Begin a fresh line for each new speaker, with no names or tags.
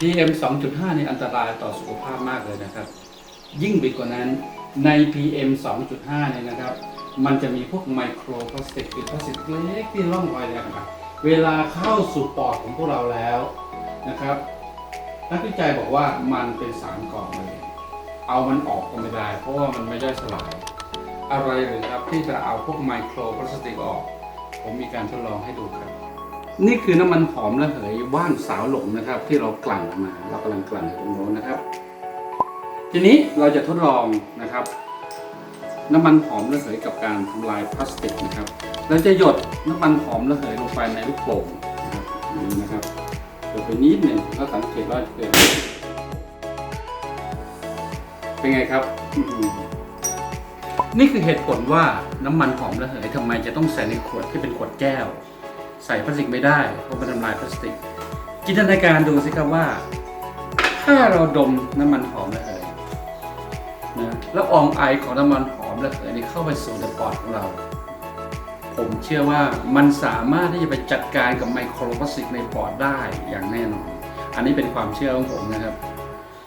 PM 2.5นี่อันตรายต่อสุขภาพมากเลยนะครับ ยิ่งไปกว่านั้นใน PM 2.5เนี่ยนะครับ มันจะมีพวกไมโครพลาสติกหรือพลาสติกเล็กที่ร่องรอยเนี่ยนะครับเวลาเข้าสู่ปอดของพวกเราแล้วนะครับนักวิจัยบอกว่ามันเป็นสารก่อมะเร็งเอามันออกก็ไม่ได้ เพราะว่ามันไม่ได้สลาย อะไรหรือครับที่จะเอาพวกไมโครพลาสติกออก ผมมีการทดลองให้ดูครับ นี่คือน้ำมันหอมระเหยว่านสาวหลงนะครับ ที่เรากลั่นมา เรากำลังกลั่นอยู่ตรงโน้นนะครับ ทีนี้เราจะทดลองนะครับ น้ำมันหอมระเหยกับการทำลายพลาสติกนะครับ เราจะหยดน้ำมันหอมระเหยลงไปในลูกโป่งนะครับนี่นะครับหยดไปนิดหนึ่งแล้วสังเกตว่าเกิดเป็นไงครับ นี่คือเหตุผลว่าน้ำมันหอมระเหยทำไมจะต้องใส่ในขวดที่เป็นขวดแก้ว ใส่พลาสติกไม่ได้เพราะมันทำลายพลาสติก จินตนาการดูสิครับว่า ถ้าเราดมน้ำมันหอมระเหยนะแล้วอองไอของน้ำมันหอมระเหยนี่เข้าไปสู่ในปอดของเรา ผมเชื่อว่ามันสามารถที่จะไปจัดการกับไมโครพลาสติกในปอดได้อย่างแน่นอน อันนี้เป็นความเชื่อของผมนะครับ